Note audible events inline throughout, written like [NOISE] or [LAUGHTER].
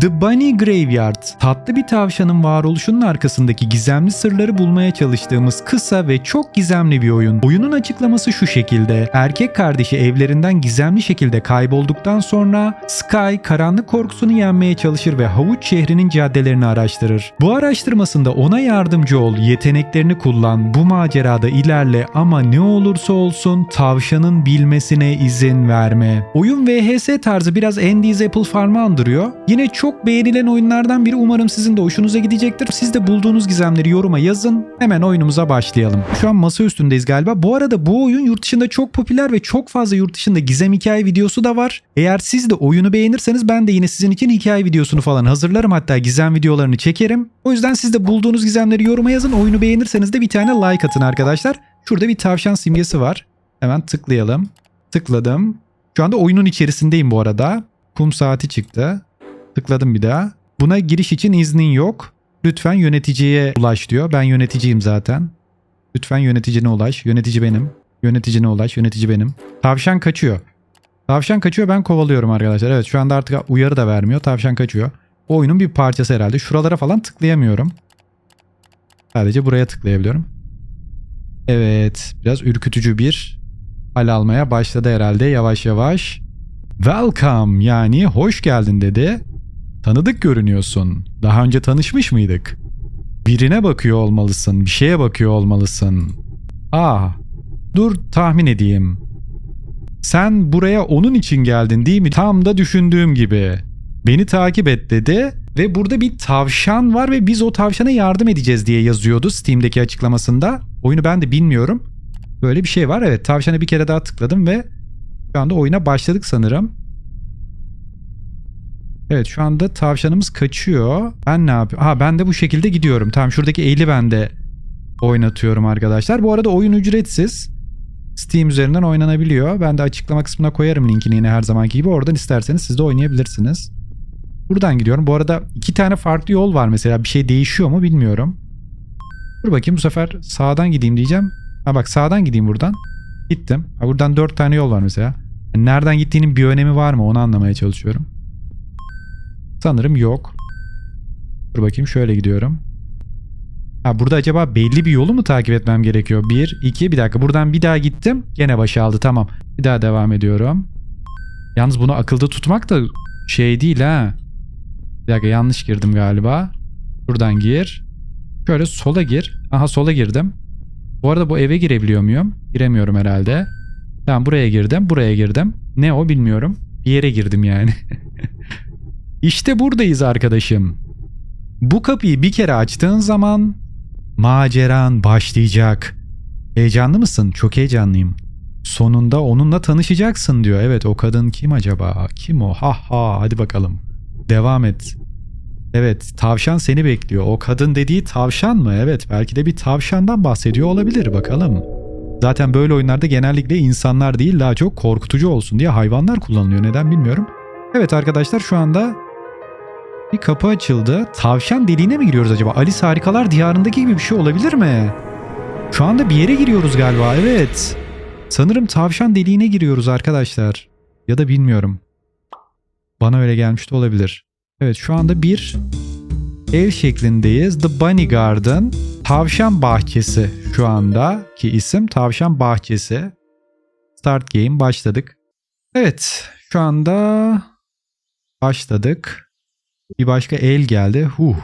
The Bunny Graveyard, tatlı bir tavşanın varoluşunun arkasındaki gizemli sırları bulmaya çalıştığımız kısa ve çok gizemli bir oyun. Oyunun açıklaması şu şekilde. Erkek kardeşi evlerinden gizemli şekilde kaybolduktan sonra Sky karanlık korkusunu yenmeye çalışır ve Havuç şehrinin caddelerini araştırır. Bu araştırmasında ona yardımcı ol, yeteneklerini kullan, bu macerada ilerle ama ne olursa olsun tavşanın bilmesine izin verme. Oyun VHS tarzı biraz Andy's Apple Farm'ı andırıyor. Yine çok beğenilen oyunlardan biri umarım sizin de hoşunuza gidecektir. Siz de bulduğunuz gizemleri yoruma yazın. Hemen oyunumuza başlayalım. Şu an masa üstündeyiz galiba. Bu arada bu oyun yurt dışında çok popüler ve çok fazla yurt dışında gizem hikaye videosu da var. Eğer siz de oyunu beğenirseniz ben de yine sizin için hikaye videosunu falan hazırlarım. Hatta gizem videolarını çekerim. O yüzden siz de bulduğunuz gizemleri yoruma yazın. Oyunu beğenirseniz de bir tane like atın arkadaşlar. Şurada bir tavşan simgesi var. Hemen tıklayalım. Tıkladım. Şu anda oyunun içerisindeyim bu arada. Kum saati çıktı. Tıkladım bir daha. Buna giriş için iznin yok. Lütfen yöneticiye ulaş diyor. Ben yöneticiyim zaten. Lütfen yöneticine ulaş. Yönetici benim. Yöneticine ulaş. Yönetici benim. Tavşan kaçıyor. Tavşan kaçıyor ben kovalıyorum arkadaşlar. Evet şu anda artık uyarı da vermiyor. Tavşan kaçıyor. O oyunun bir parçası herhalde. Şuralara falan tıklayamıyorum. Sadece buraya tıklayabiliyorum. Evet biraz ürkütücü bir hal almaya başladı herhalde yavaş yavaş. Welcome yani hoş geldin dedi. Tanıdık görünüyorsun. Daha önce tanışmış mıydık? Birine bakıyor olmalısın, bir şeye bakıyor olmalısın. Ah, dur tahmin edeyim. Sen buraya onun için geldin değil mi? Tam da düşündüğüm gibi. Beni takip et dedi ve burada bir tavşan var ve biz o tavşana yardım edeceğiz diye yazıyordu Steam'deki açıklamasında. Oyunu ben de bilmiyorum. Böyle bir şey var. Evet tavşana bir kere daha tıkladım ve şu anda oyuna başladık sanırım. Evet şu anda tavşanımız kaçıyor. Ben ne yapıyorum? Ha ben de bu şekilde gidiyorum. Tamam şuradaki eğili ben de oynatıyorum arkadaşlar. Bu arada oyun ücretsiz. Steam üzerinden oynanabiliyor. Ben de açıklama kısmına koyarım linkini yine her zamanki gibi. Oradan isterseniz siz de oynayabilirsiniz. Buradan gidiyorum. Bu arada iki tane farklı yol var mesela. Bir şey değişiyor mu bilmiyorum. Dur bakayım bu sefer sağdan gideyim diyeceğim. Ha bak sağdan gideyim buradan. Gittim. Ha, buradan dört tane yol var mesela. Yani nereden gittiğinin bir önemi var mı onu anlamaya çalışıyorum. Sanırım yok. Dur bakayım şöyle gidiyorum. Ha burada acaba belli bir yolu mu takip etmem gerekiyor? Bir, iki, bir dakika. Buradan bir daha gittim. Gene başı aldı. Tamam. Bir daha devam ediyorum. Yalnız bunu akılda tutmak da şey değil ha. Bir dakika yanlış girdim galiba. Buradan gir. Şöyle sola gir. Aha sola girdim. Bu arada bu eve girebiliyor muyum? Giremiyorum herhalde. Tamam buraya girdim. Buraya girdim. Ne o bilmiyorum. Bir yere girdim yani. [LAUGHS] işte buradayız arkadaşım. Bu kapıyı bir kere açtığın zaman maceran başlayacak. Heyecanlı mısın? Çok heyecanlıyım. Sonunda onunla tanışacaksın diyor. Evet o kadın kim acaba? Kim o? Ha ha hadi bakalım. Devam et. Evet tavşan seni bekliyor. O kadın dediği tavşan mı? Evet belki de bir tavşandan bahsediyor olabilir bakalım. Zaten böyle oyunlarda genellikle insanlar değil daha çok korkutucu olsun diye hayvanlar kullanılıyor. Neden bilmiyorum. Evet arkadaşlar şu anda bir kapı açıldı. Tavşan deliğine mi giriyoruz acaba? Alice Harikalar Diyarı'ndaki gibi bir şey olabilir mi? Şu anda bir yere giriyoruz galiba evet. Sanırım tavşan deliğine giriyoruz arkadaşlar. Ya da bilmiyorum. Bana öyle gelmiş de olabilir. Evet şu anda bir ev şeklindeyiz. The Bunny Garden. Tavşan Bahçesi şu anda ki isim Tavşan Bahçesi. Start game başladık. Evet şu anda başladık. Bir başka el geldi. Huh.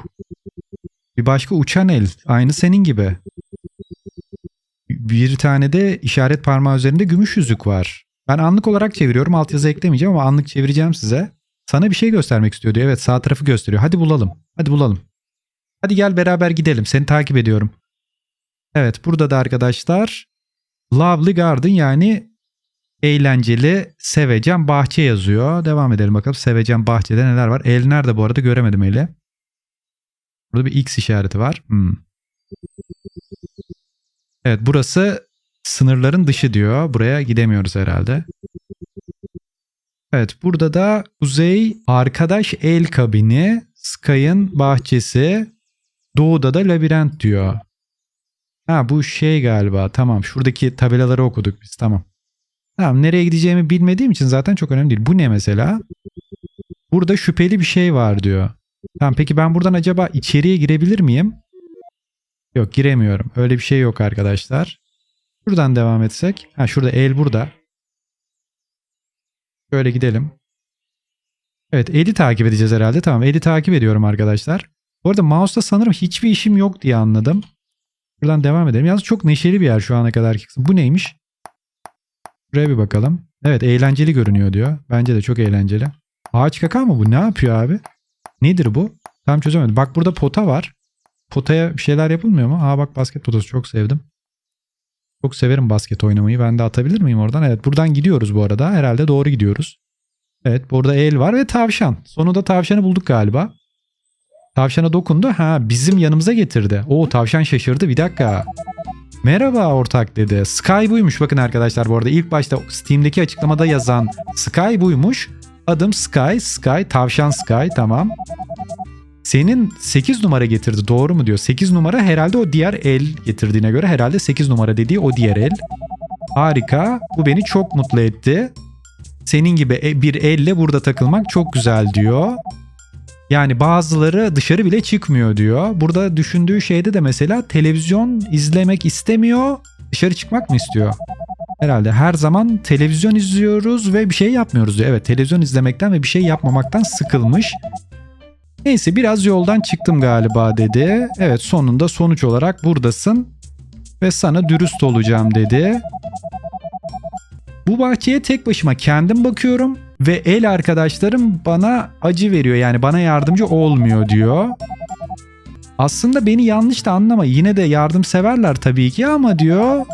Bir başka uçan el. Aynı senin gibi. Bir tane de işaret parmağı üzerinde gümüş yüzük var. Ben anlık olarak çeviriyorum. Altyazı eklemeyeceğim ama anlık çevireceğim size. Sana bir şey göstermek istiyor diyor. Evet sağ tarafı gösteriyor. Hadi bulalım. Hadi bulalım. Hadi gel beraber gidelim. Seni takip ediyorum. Evet burada da arkadaşlar Lovely Garden yani eğlenceli sevecen bahçe yazıyor. Devam edelim bakalım. Sevecen bahçede neler var? El nerede bu arada göremedim eli. Burada bir X işareti var. Hmm. Evet burası sınırların dışı diyor. Buraya gidemiyoruz herhalde. Evet burada da kuzey arkadaş el kabini, Sky'ın bahçesi, doğuda da labirent diyor. Ha bu şey galiba tamam şuradaki tabelaları okuduk biz tamam. Tamam nereye gideceğimi bilmediğim için zaten çok önemli değil. Bu ne mesela? Bu Burada şüpheli bir şey var diyor. Tamam peki ben buradan acaba içeriye girebilir miyim? Yok giremiyorum. Öyle bir şey yok arkadaşlar. Buradan devam etsek. Ha şurada el burada. Şöyle gidelim. Evet eli takip edeceğiz herhalde. Tamam eli takip ediyorum arkadaşlar. Bu arada mouse'da sanırım hiçbir işim yok diye anladım. Buradan devam edelim. Yalnız çok neşeli bir yer şu ana kadar. Bu neymiş? Buraya bir bakalım. Evet eğlenceli görünüyor diyor. Bence de çok eğlenceli. Ağaç kaka mı bu? Ne yapıyor abi? Nedir bu? Tam çözemedim. Bak burada pota var. Potaya bir şeyler yapılmıyor mu? Aa bak basket potası çok sevdim. Çok severim basket oynamayı. Ben de atabilir miyim oradan? Evet buradan gidiyoruz bu arada. Herhalde doğru gidiyoruz. Evet burada el var ve tavşan. Sonunda tavşanı bulduk galiba. Tavşana dokundu. Ha bizim yanımıza getirdi. Oo tavşan şaşırdı. Bir dakika. Merhaba ortak dedi. Sky buymuş bakın arkadaşlar bu arada. ilk başta Steam'deki açıklamada yazan Sky buymuş. Adım Sky. Sky. Tavşan Sky. Tamam. Senin 8 numara getirdi doğru mu diyor. 8 numara herhalde o diğer el getirdiğine göre herhalde 8 numara dediği o diğer el. Harika. Bu beni çok mutlu etti. Senin gibi e- bir elle burada takılmak çok güzel diyor. Yani bazıları dışarı bile çıkmıyor diyor. Burada düşündüğü şeyde de mesela televizyon izlemek istemiyor. Dışarı çıkmak mı istiyor? Herhalde her zaman televizyon izliyoruz ve bir şey yapmıyoruz diyor. Evet televizyon izlemekten ve bir şey yapmamaktan sıkılmış. Neyse biraz yoldan çıktım galiba dedi. Evet sonunda sonuç olarak buradasın ve sana dürüst olacağım dedi. Bu bahçeye tek başıma kendim bakıyorum ve el arkadaşlarım bana acı veriyor yani bana yardımcı olmuyor diyor. Aslında beni yanlış da anlama yine de yardımseverler tabii ki ama diyor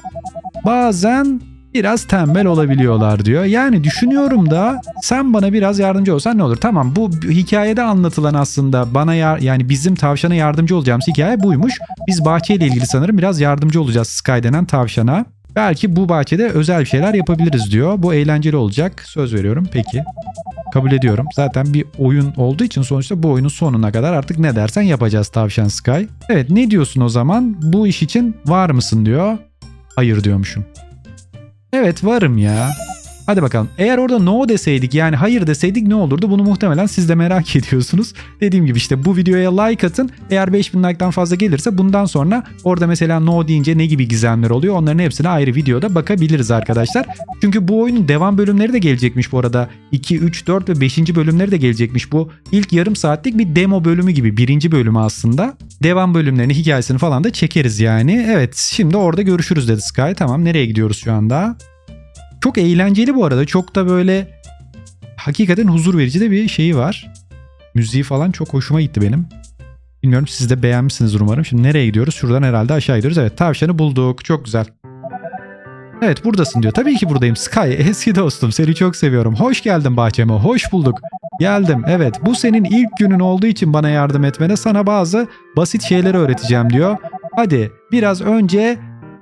bazen biraz tembel olabiliyorlar diyor. Yani düşünüyorum da sen bana biraz yardımcı olsan ne olur? Tamam bu hikayede anlatılan aslında bana yar, yani bizim tavşana yardımcı olacağımız hikaye buymuş. Biz bahçeyle ilgili sanırım biraz yardımcı olacağız Sky denen tavşana. Belki bu bahçede özel bir şeyler yapabiliriz diyor. Bu eğlenceli olacak. Söz veriyorum. Peki. Kabul ediyorum. Zaten bir oyun olduğu için sonuçta bu oyunun sonuna kadar artık ne dersen yapacağız Tavşan Sky. Evet ne diyorsun o zaman? Bu iş için var mısın diyor. Hayır diyormuşum. Evet varım ya. Hadi bakalım. Eğer orada no deseydik yani hayır deseydik ne olurdu? Bunu muhtemelen siz de merak [LAUGHS] ediyorsunuz. Dediğim gibi işte bu videoya like atın. Eğer 5000 like'tan fazla gelirse bundan sonra orada mesela no deyince ne gibi gizemler oluyor? Onların hepsine ayrı videoda bakabiliriz arkadaşlar. Çünkü bu oyunun devam bölümleri de gelecekmiş bu arada. 2, 3, 4 ve 5. bölümleri de gelecekmiş. Bu ilk yarım saatlik bir demo bölümü gibi. Birinci bölümü aslında. Devam bölümlerini, hikayesini falan da çekeriz yani. Evet şimdi orada görüşürüz dedi Sky. Tamam nereye gidiyoruz şu anda? Çok eğlenceli bu arada. Çok da böyle hakikaten huzur verici de bir şeyi var. Müziği falan çok hoşuma gitti benim. Bilmiyorum siz de beğenmişsinizdir umarım. Şimdi nereye gidiyoruz? Şuradan herhalde aşağı gidiyoruz. Evet tavşanı bulduk. Çok güzel. Evet buradasın diyor. Tabii ki buradayım. Sky [LAUGHS] eski dostum. Seni çok seviyorum. Hoş geldin bahçeme. Hoş bulduk. Geldim. Evet bu senin ilk günün olduğu için bana yardım etmene sana bazı basit şeyleri öğreteceğim diyor. Hadi biraz önce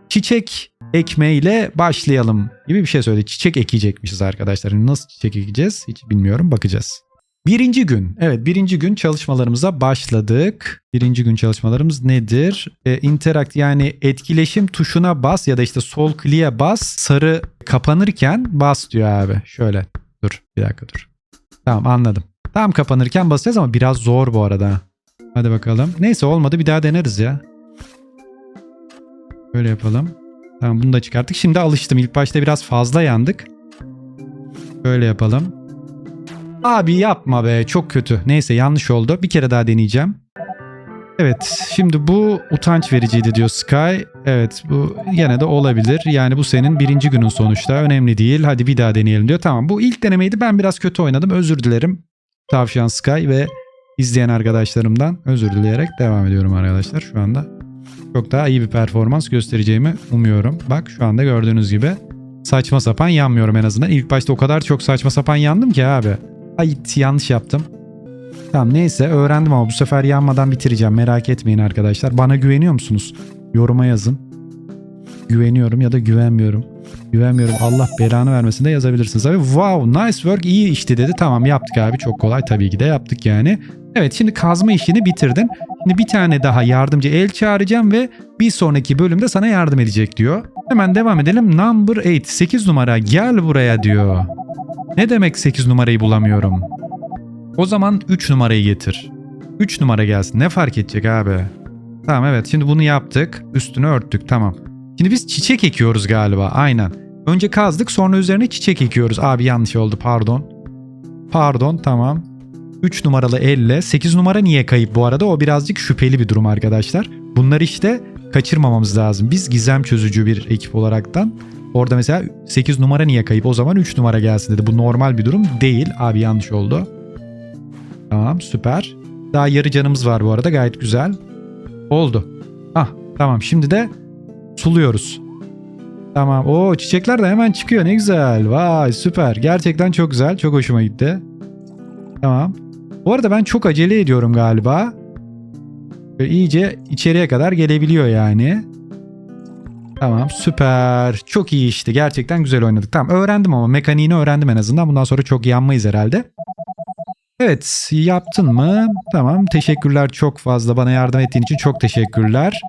çiçek ekmeğiyle başlayalım gibi bir şey söyledi. Çiçek ekecekmişiz arkadaşlar. Nasıl çiçek ekeceğiz hiç bilmiyorum bakacağız. Birinci gün. Evet birinci gün çalışmalarımıza başladık. Birinci gün çalışmalarımız nedir? Ee, interact yani etkileşim tuşuna bas ya da işte sol kliğe bas. Sarı kapanırken bas diyor abi. Şöyle dur bir dakika dur. Tamam anladım. Tam kapanırken basacağız ama biraz zor bu arada. Hadi bakalım. Neyse olmadı bir daha deneriz ya. Böyle yapalım. Tamam bunu da çıkarttık. Şimdi alıştım. İlk başta biraz fazla yandık. Böyle yapalım. Abi yapma be çok kötü. Neyse yanlış oldu. Bir kere daha deneyeceğim. Evet şimdi bu utanç vericiydi diyor Sky. Evet bu gene de olabilir. Yani bu senin birinci günün sonuçta. Önemli değil. Hadi bir daha deneyelim diyor. Tamam bu ilk denemeydi. Ben biraz kötü oynadım. Özür dilerim. Tavşan Sky ve izleyen arkadaşlarımdan özür dileyerek devam ediyorum arkadaşlar şu anda çok daha iyi bir performans göstereceğimi umuyorum. Bak şu anda gördüğünüz gibi saçma sapan yanmıyorum en azından. İlk başta o kadar çok saçma sapan yandım ki abi. Ay yanlış yaptım. Tamam neyse öğrendim ama bu sefer yanmadan bitireceğim. Merak etmeyin arkadaşlar. Bana güveniyor musunuz? Yoruma yazın. Güveniyorum ya da güvenmiyorum. Güvenmiyorum. Allah belanı vermesin de yazabilirsiniz. Abi wow nice work iyi işti dedi. Tamam yaptık abi çok kolay tabii ki de yaptık yani. Evet şimdi kazma işini bitirdin. Bir tane daha yardımcı el çağıracağım ve bir sonraki bölümde sana yardım edecek diyor. Hemen devam edelim. Number 8. 8 numara gel buraya diyor. Ne demek 8 numarayı bulamıyorum? O zaman 3 numarayı getir. 3 numara gelsin. Ne fark edecek abi? Tamam evet şimdi bunu yaptık. Üstünü örttük tamam. Şimdi biz çiçek ekiyoruz galiba aynen. Önce kazdık sonra üzerine çiçek ekiyoruz. Abi yanlış oldu pardon. Pardon tamam. 3 numaralı elle 8 numara niye kayıp bu arada? O birazcık şüpheli bir durum arkadaşlar. Bunları işte kaçırmamamız lazım. Biz gizem çözücü bir ekip olaraktan orada mesela 8 numara niye kayıp? O zaman 3 numara gelsin dedi. Bu normal bir durum değil. Abi yanlış oldu. Tamam süper. Daha yarı canımız var bu arada gayet güzel. Oldu. Ah tamam şimdi de suluyoruz. Tamam. O çiçekler de hemen çıkıyor. Ne güzel. Vay süper. Gerçekten çok güzel. Çok hoşuma gitti. Tamam. Bu arada ben çok acele ediyorum galiba. Böyle iyice içeriye kadar gelebiliyor yani. Tamam süper. Çok iyi işte. Gerçekten güzel oynadık. Tamam öğrendim ama mekaniğini öğrendim en azından. Bundan sonra çok yanmayız herhalde. Evet yaptın mı? Tamam teşekkürler çok fazla. Bana yardım ettiğin için çok teşekkürler.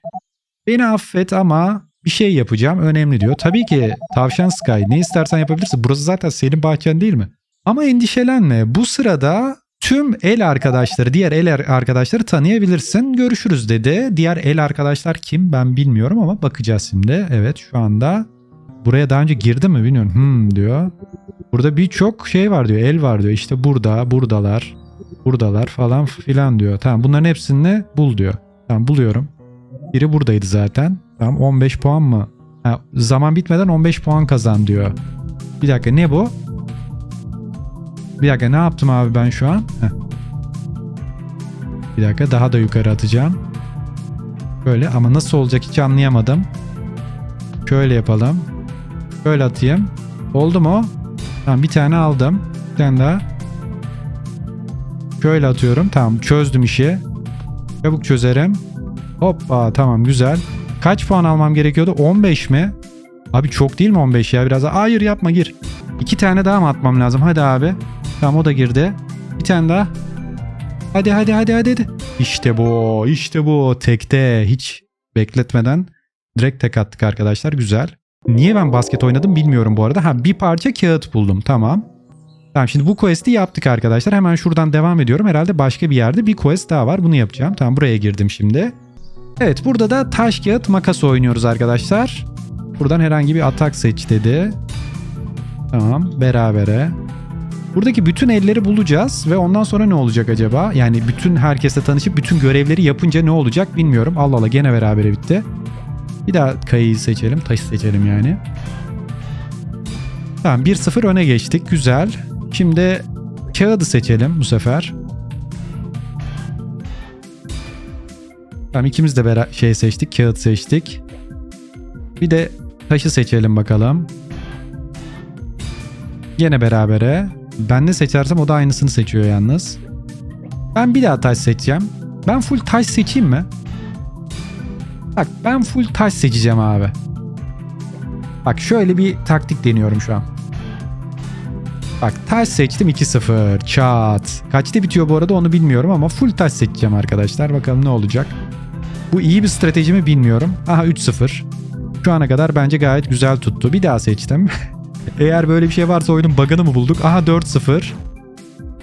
Beni affet ama bir şey yapacağım önemli diyor. Tabii ki tavşan Sky ne istersen yapabilirsin. Burası zaten senin bahçen değil mi? Ama endişelenme. Bu sırada tüm el arkadaşları, diğer el arkadaşları tanıyabilirsin. Görüşürüz dedi. Diğer el arkadaşlar kim ben bilmiyorum ama bakacağız şimdi. Evet şu anda buraya daha önce girdi mi bilmiyorum. Hmm diyor. Burada birçok şey var diyor. El var diyor. İşte burada, buradalar, buradalar falan filan diyor. Tamam bunların hepsini bul diyor. Tamam buluyorum. Biri buradaydı zaten. Tamam 15 puan mı? Ha, zaman bitmeden 15 puan kazan diyor. Bir dakika ne bu? Bir dakika ne yaptım abi ben şu an? Heh. Bir dakika daha da yukarı atacağım. Böyle ama nasıl olacak hiç anlayamadım. Şöyle yapalım. Şöyle atayım. Oldu mu? Tamam bir tane aldım. Bir tane daha. Şöyle atıyorum. Tamam çözdüm işi. Çabuk çözerim. Hoppa tamam güzel. Kaç puan almam gerekiyordu? 15 mi? Abi çok değil mi 15 ya biraz daha. Hayır yapma gir. İki tane daha mı atmam lazım? Hadi abi. Tamam o da girdi. Bir tane daha. Hadi hadi hadi hadi. İşte bu. işte bu. Tekte. Hiç bekletmeden direkt tek attık arkadaşlar. Güzel. Niye ben basket oynadım bilmiyorum bu arada. Ha bir parça kağıt buldum. Tamam. Tamam şimdi bu quest'i yaptık arkadaşlar. Hemen şuradan devam ediyorum. Herhalde başka bir yerde bir quest daha var. Bunu yapacağım. Tamam buraya girdim şimdi. Evet burada da taş kağıt makas oynuyoruz arkadaşlar. Buradan herhangi bir atak seç dedi. Tamam berabere. Buradaki bütün elleri bulacağız ve ondan sonra ne olacak acaba? Yani bütün herkesle tanışıp bütün görevleri yapınca ne olacak bilmiyorum. Allah Allah gene berabere bitti. Bir daha kayıyı seçelim. Taşı seçelim yani. Tamam 1-0 öne geçtik. Güzel. Şimdi kağıdı seçelim bu sefer. Tamam ikimiz de bera- şey seçtik. Kağıt seçtik. Bir de taşı seçelim bakalım. Gene berabere. Ben ne seçersem o da aynısını seçiyor yalnız. Ben bir daha taş seçeceğim. Ben full taş seçeyim mi? Bak ben full taş seçeceğim abi. Bak şöyle bir taktik deniyorum şu an. Bak taş seçtim 2-0. Çat. Kaçta bitiyor bu arada onu bilmiyorum ama full taş seçeceğim arkadaşlar. Bakalım ne olacak. Bu iyi bir strateji mi bilmiyorum. Aha 3-0. Şu ana kadar bence gayet güzel tuttu. Bir daha seçtim. [LAUGHS] Eğer böyle bir şey varsa oyunun bug'ını mı bulduk? Aha 4-0.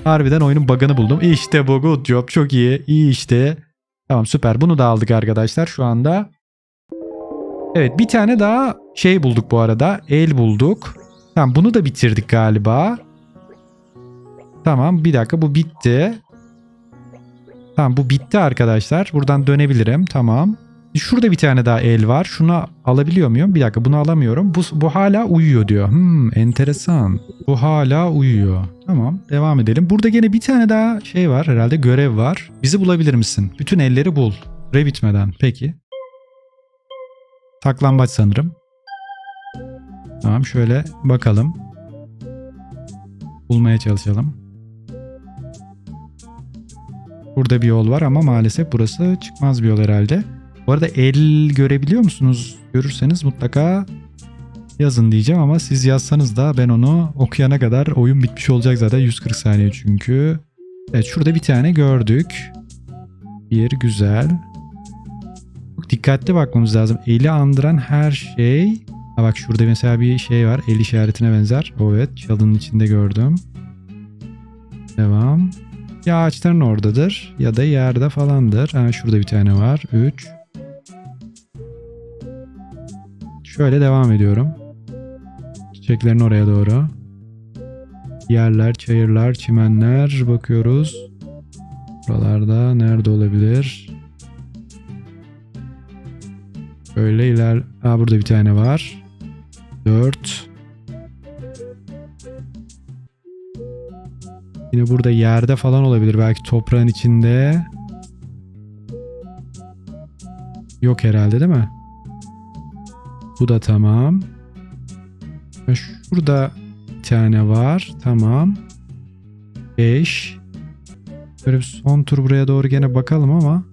Harbiden oyunun bug'ını buldum. İşte bu good job. Çok iyi. İyi işte. Tamam süper. Bunu da aldık arkadaşlar şu anda. Evet bir tane daha şey bulduk bu arada. El bulduk. Tamam bunu da bitirdik galiba. Tamam bir dakika bu bitti. Tamam bu bitti arkadaşlar. Buradan dönebilirim. Tamam. Şurada bir tane daha el var. Şunu alabiliyor muyum? Bir dakika bunu alamıyorum. Bu, bu hala uyuyor diyor. Hmm enteresan. Bu hala uyuyor. Tamam devam edelim. Burada gene bir tane daha şey var herhalde görev var. Bizi bulabilir misin? Bütün elleri bul. Süre bitmeden. Peki. Saklambaç sanırım. Tamam şöyle bakalım. Bulmaya çalışalım. Burada bir yol var ama maalesef burası çıkmaz bir yol herhalde. Bu arada el görebiliyor musunuz? Görürseniz mutlaka yazın diyeceğim ama siz yazsanız da ben onu okuyana kadar oyun bitmiş olacak zaten 140 saniye çünkü. Evet şurada bir tane gördük. Bir güzel. Çok dikkatli bakmamız lazım. Eli andıran her şey. Ha bak şurada mesela bir şey var. El işaretine benzer. Evet çalının içinde gördüm. Devam. Ya ağaçların oradadır ya da yerde falandır. Ha, şurada bir tane var. 3. Şöyle devam ediyorum. Çiçeklerin oraya doğru. Yerler, çayırlar, çimenler bakıyoruz. Buralarda nerede olabilir? Böyle iler... Ha burada bir tane var. 4. Yine burada yerde falan olabilir. Belki toprağın içinde. Yok herhalde değil mi? Bu da tamam. Şurada bir tane var. Tamam. 5. Böyle bir son tur buraya doğru gene bakalım ama.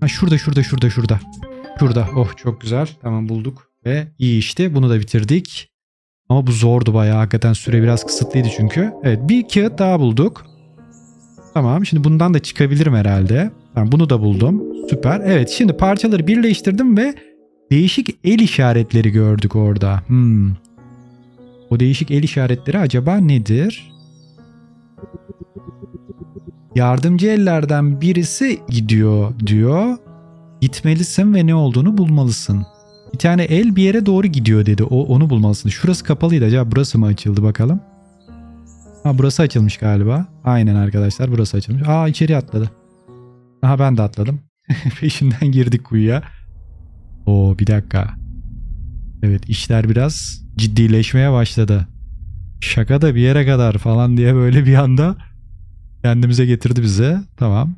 Ha şurada şurada şurada şurada. Şurada. Oh çok güzel. Tamam bulduk. Ve iyi işte. Bunu da bitirdik. Ama bu zordu bayağı. Hakikaten süre biraz kısıtlıydı çünkü. Evet bir kağıt daha bulduk. Tamam şimdi bundan da çıkabilirim herhalde. Ben bunu da buldum. Süper. Evet şimdi parçaları birleştirdim ve değişik el işaretleri gördük orada. Hmm. O değişik el işaretleri acaba nedir? Yardımcı ellerden birisi gidiyor diyor. Gitmelisin ve ne olduğunu bulmalısın. Bir tane el bir yere doğru gidiyor dedi. O onu bulmalısın. Şurası kapalıydı. Acaba burası mı açıldı bakalım. Ha burası açılmış galiba. Aynen arkadaşlar burası açılmış. Aa içeri atladı. Aha ben de atladım. [LAUGHS] Peşinden girdik kuyuya. Oo bir dakika. Evet işler biraz ciddileşmeye başladı. Şaka da bir yere kadar falan diye böyle bir anda kendimize getirdi bize. Tamam.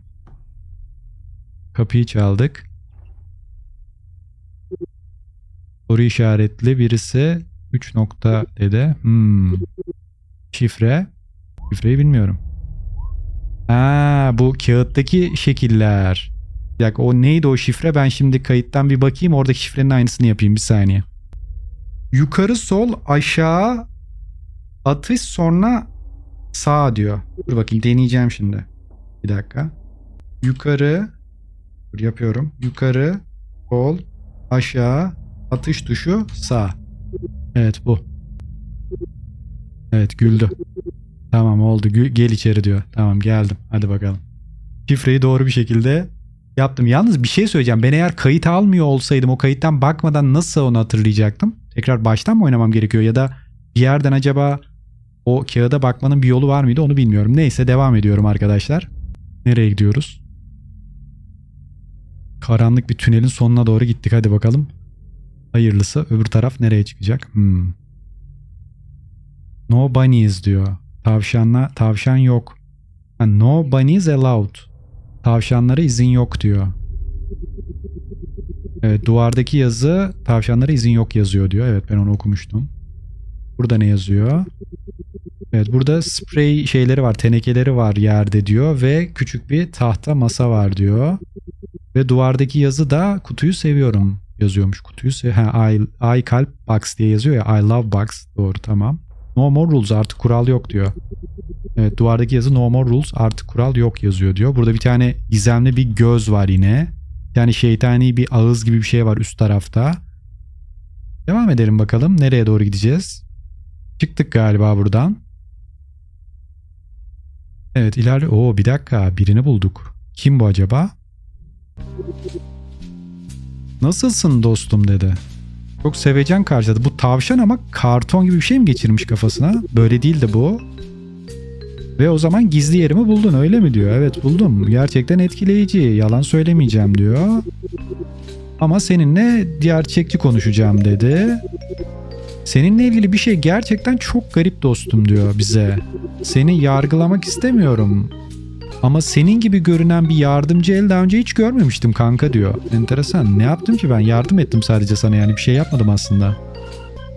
Kapıyı çaldık. Soru işaretli birisi 3 nokta dedi. Hmm. Şifre. Şifreyi bilmiyorum. Ha bu kağıttaki şekiller. Bir o neydi o şifre? Ben şimdi kayıttan bir bakayım. Oradaki şifrenin aynısını yapayım bir saniye. Yukarı sol aşağı atış sonra sağ diyor. Dur bakayım deneyeceğim şimdi. Bir dakika. Yukarı dur yapıyorum. Yukarı sol aşağı atış tuşu sağ. Evet bu. Evet güldü. Tamam oldu. Gel içeri diyor. Tamam geldim. Hadi bakalım. Şifreyi doğru bir şekilde yaptım. Yalnız bir şey söyleyeceğim. Ben eğer kayıt almıyor olsaydım o kayıttan bakmadan nasıl onu hatırlayacaktım? Tekrar baştan mı oynamam gerekiyor ya da bir yerden acaba o kağıda bakmanın bir yolu var mıydı onu bilmiyorum. Neyse devam ediyorum arkadaşlar. Nereye gidiyoruz? Karanlık bir tünelin sonuna doğru gittik. Hadi bakalım. Hayırlısı. Öbür taraf nereye çıkacak? Hmm. No bunnies diyor. Tavşanla tavşan yok. No bunnies allowed. Tavşanlara izin yok diyor. Evet duvardaki yazı tavşanlara izin yok yazıyor diyor. Evet ben onu okumuştum. Burada ne yazıyor? Evet burada sprey şeyleri var, tenekeleri var yerde diyor ve küçük bir tahta masa var diyor. Ve duvardaki yazı da kutuyu seviyorum yazıyormuş. Kutuyu sev ha, I, I kalp box diye yazıyor ya. I love box. Doğru tamam. No more rules artık kural yok diyor. Evet duvardaki yazı no more rules artık kural yok yazıyor diyor. Burada bir tane gizemli bir göz var yine. Yani şeytani bir ağız gibi bir şey var üst tarafta. Devam edelim bakalım. Nereye doğru gideceğiz? Çıktık galiba buradan. Evet ilerle. Oo bir dakika birini bulduk. Kim bu acaba? Nasılsın dostum dedi. Çok sevecen karşıladı. Bu tavşan ama karton gibi bir şey mi geçirmiş kafasına? Böyle değil de bu. Ve o zaman gizli yerimi buldun öyle mi diyor. Evet buldum. Gerçekten etkileyici. Yalan söylemeyeceğim diyor. Ama seninle gerçekçi konuşacağım dedi. Seninle ilgili bir şey gerçekten çok garip dostum diyor bize. Seni yargılamak istemiyorum. Ama senin gibi görünen bir yardımcı el daha önce hiç görmemiştim kanka diyor. Enteresan. Ne yaptım ki ben? Yardım ettim sadece sana yani bir şey yapmadım aslında.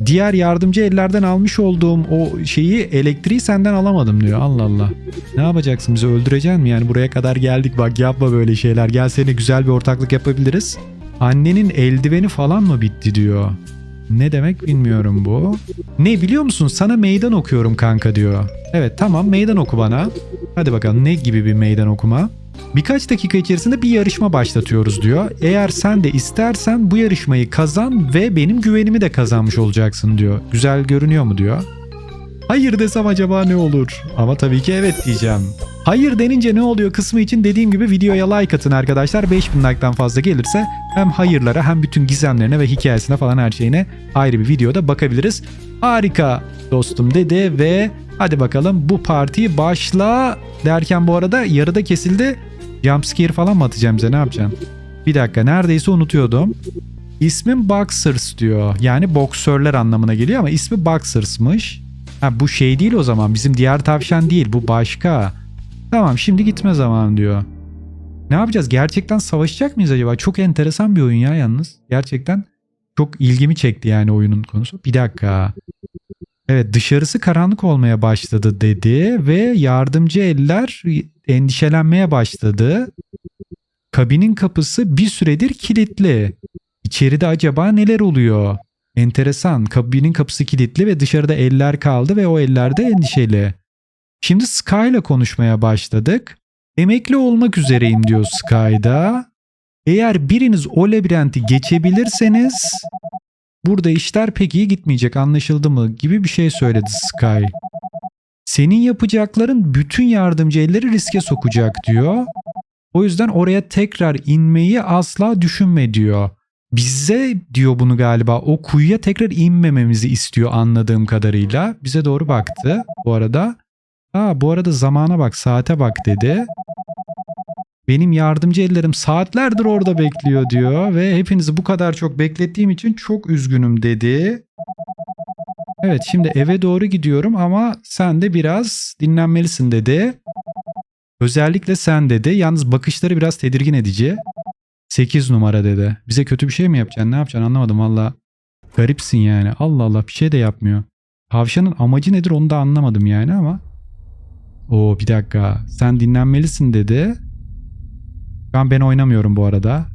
Diğer yardımcı ellerden almış olduğum o şeyi elektriği senden alamadım diyor. Allah Allah. Ne yapacaksın bizi öldüreceksin mi? Yani buraya kadar geldik bak yapma böyle şeyler. Gel seni güzel bir ortaklık yapabiliriz. Annenin eldiveni falan mı bitti diyor. Ne demek bilmiyorum bu. Ne biliyor musun? Sana meydan okuyorum kanka diyor. Evet tamam meydan oku bana. Hadi bakalım ne gibi bir meydan okuma? Birkaç dakika içerisinde bir yarışma başlatıyoruz diyor. Eğer sen de istersen bu yarışmayı kazan ve benim güvenimi de kazanmış olacaksın diyor. Güzel görünüyor mu diyor. Hayır desem acaba ne olur? Ama tabii ki evet diyeceğim. Hayır denince ne oluyor kısmı için dediğim gibi videoya like atın arkadaşlar. 5000 like'tan fazla gelirse hem hayırlara hem bütün gizemlerine ve hikayesine falan her şeyine ayrı bir videoda bakabiliriz. Harika dostum dedi ve hadi bakalım bu partiyi başla derken bu arada yarıda kesildi. Jumpscare falan mı atacağım bize ne yapacağım? Bir dakika neredeyse unutuyordum. İsmim Boxers diyor. Yani boksörler anlamına geliyor ama ismi Boxers'mış. Ha bu şey değil o zaman. Bizim diğer tavşan değil. Bu başka. Tamam şimdi gitme zamanı diyor. Ne yapacağız? Gerçekten savaşacak mıyız acaba? Çok enteresan bir oyun ya yalnız. Gerçekten çok ilgimi çekti yani oyunun konusu. Bir dakika. Evet dışarısı karanlık olmaya başladı dedi ve yardımcı eller endişelenmeye başladı. Kabinin kapısı bir süredir kilitli. İçeride acaba neler oluyor? Enteresan. Kabinin kapısı kilitli ve dışarıda eller kaldı ve o ellerde endişeli. Şimdi Sky ile konuşmaya başladık. Emekli olmak üzereyim diyor Sky'da. Eğer biriniz o labirenti geçebilirseniz burada işler pek iyi gitmeyecek anlaşıldı mı gibi bir şey söyledi Sky. Senin yapacakların bütün yardımcı elleri riske sokacak diyor. O yüzden oraya tekrar inmeyi asla düşünme diyor. Bize diyor bunu galiba o kuyuya tekrar inmememizi istiyor anladığım kadarıyla. Bize doğru baktı bu arada. Aa bu arada zamana bak saate bak dedi. Benim yardımcı ellerim saatlerdir orada bekliyor diyor ve hepinizi bu kadar çok beklettiğim için çok üzgünüm dedi. Evet şimdi eve doğru gidiyorum ama sen de biraz dinlenmelisin dedi. Özellikle sen dedi. Yalnız bakışları biraz tedirgin edici. 8 numara dedi. Bize kötü bir şey mi yapacaksın? Ne yapacaksın anlamadım valla. Garipsin yani. Allah Allah bir şey de yapmıyor. Tavşanın amacı nedir onu da anlamadım yani ama. Oo bir dakika. Sen dinlenmelisin dedi. An ben oynamıyorum bu arada.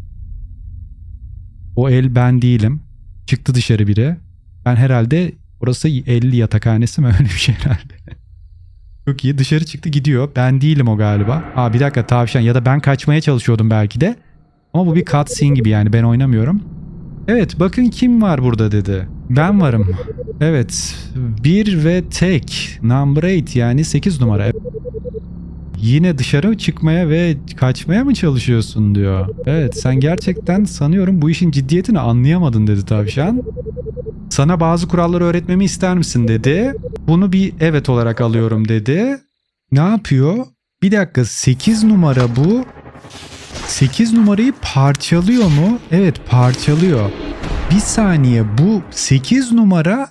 O el ben değilim. Çıktı dışarı biri. Ben herhalde orası 50 yatakhanesi mi [LAUGHS] öyle bir şey herhalde. Çok iyi dışarı çıktı gidiyor. Ben değilim o galiba. Aa bir dakika tavşan ya da ben kaçmaya çalışıyordum belki de. Ama bu bir cutscene gibi yani ben oynamıyorum. Evet bakın kim var burada dedi. Ben varım. Evet. Bir ve tek. Number 8 yani 8 numara. Yine dışarı çıkmaya ve kaçmaya mı çalışıyorsun diyor. Evet sen gerçekten sanıyorum bu işin ciddiyetini anlayamadın dedi tavşan. Sana bazı kuralları öğretmemi ister misin dedi. Bunu bir evet olarak alıyorum dedi. Ne yapıyor? Bir dakika 8 numara bu. 8 numarayı parçalıyor mu? Evet parçalıyor. Bir saniye bu 8 numara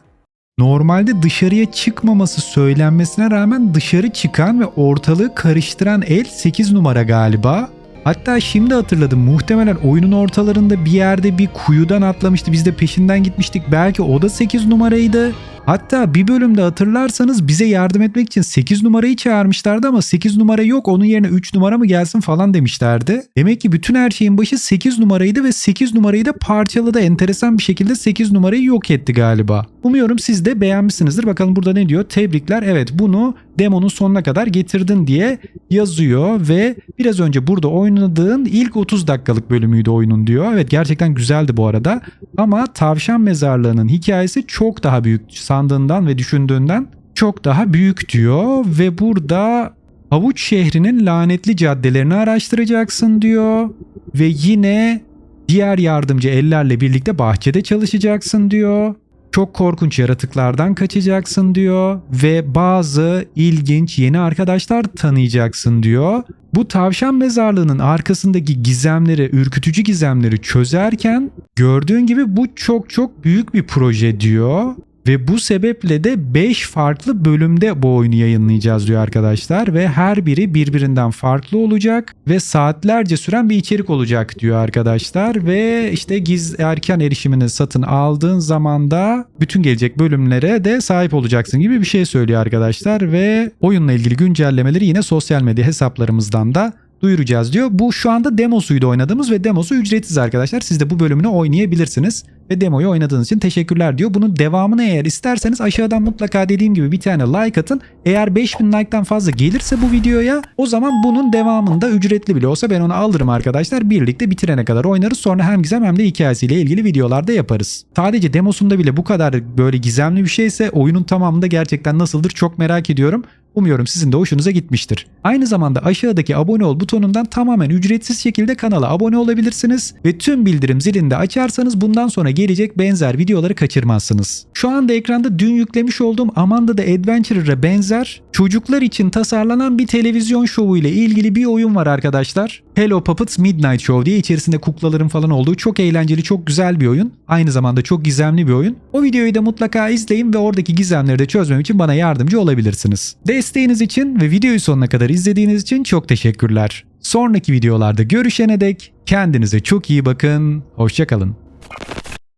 normalde dışarıya çıkmaması söylenmesine rağmen dışarı çıkan ve ortalığı karıştıran el 8 numara galiba. Hatta şimdi hatırladım muhtemelen oyunun ortalarında bir yerde bir kuyudan atlamıştı biz de peşinden gitmiştik belki o da 8 numaraydı. Hatta bir bölümde hatırlarsanız bize yardım etmek için 8 numarayı çağırmışlardı ama 8 numara yok onun yerine 3 numara mı gelsin falan demişlerdi. Demek ki bütün her şeyin başı 8 numaraydı ve 8 numarayı da parçaladı. Enteresan bir şekilde 8 numarayı yok etti galiba. Umuyorum siz de beğenmişsinizdir. Bakalım burada ne diyor? Tebrikler. Evet bunu demonun sonuna kadar getirdin diye yazıyor ve biraz önce burada oynadığın ilk 30 dakikalık bölümüydü oyunun diyor. Evet gerçekten güzeldi bu arada. Ama tavşan mezarlığının hikayesi çok daha büyük sandığından ve düşündüğünden çok daha büyük diyor ve burada Havuç şehrinin lanetli caddelerini araştıracaksın diyor ve yine diğer yardımcı ellerle birlikte bahçede çalışacaksın diyor. Çok korkunç yaratıklardan kaçacaksın diyor ve bazı ilginç yeni arkadaşlar tanıyacaksın diyor. Bu tavşan mezarlığının arkasındaki gizemleri, ürkütücü gizemleri çözerken gördüğün gibi bu çok çok büyük bir proje diyor. Ve bu sebeple de 5 farklı bölümde bu oyunu yayınlayacağız diyor arkadaşlar. Ve her biri birbirinden farklı olacak ve saatlerce süren bir içerik olacak diyor arkadaşlar. Ve işte giz erken erişimini satın aldığın zaman da bütün gelecek bölümlere de sahip olacaksın gibi bir şey söylüyor arkadaşlar. Ve oyunla ilgili güncellemeleri yine sosyal medya hesaplarımızdan da duyuracağız diyor. Bu şu anda demosuydu oynadığımız ve demosu ücretsiz arkadaşlar. Siz de bu bölümünü oynayabilirsiniz. Ve demoyu oynadığınız için teşekkürler diyor. Bunun devamını eğer isterseniz aşağıdan mutlaka dediğim gibi bir tane like atın. Eğer 5000 like'tan fazla gelirse bu videoya o zaman bunun devamında ücretli bile olsa ben onu alırım arkadaşlar. Birlikte bitirene kadar oynarız. Sonra hem gizem hem de hikayesiyle ilgili videolarda yaparız. Sadece demosunda bile bu kadar böyle gizemli bir şeyse oyunun tamamında gerçekten nasıldır çok merak ediyorum. Umuyorum sizin de hoşunuza gitmiştir. Aynı zamanda aşağıdaki abone ol butonundan tamamen ücretsiz şekilde kanala abone olabilirsiniz ve tüm bildirim zilini de açarsanız bundan sonra gelecek benzer videoları kaçırmazsınız. Şu anda ekranda dün yüklemiş olduğum Amanda the Adventurer'a benzer çocuklar için tasarlanan bir televizyon şovu ile ilgili bir oyun var arkadaşlar. Hello Puppets Midnight Show diye içerisinde kuklaların falan olduğu çok eğlenceli, çok güzel bir oyun. Aynı zamanda çok gizemli bir oyun. O videoyu da mutlaka izleyin ve oradaki gizemleri de çözmem için bana yardımcı olabilirsiniz. Desteğiniz için ve videoyu sonuna kadar izlediğiniz için çok teşekkürler. Sonraki videolarda görüşene dek kendinize çok iyi bakın. Hoşçakalın.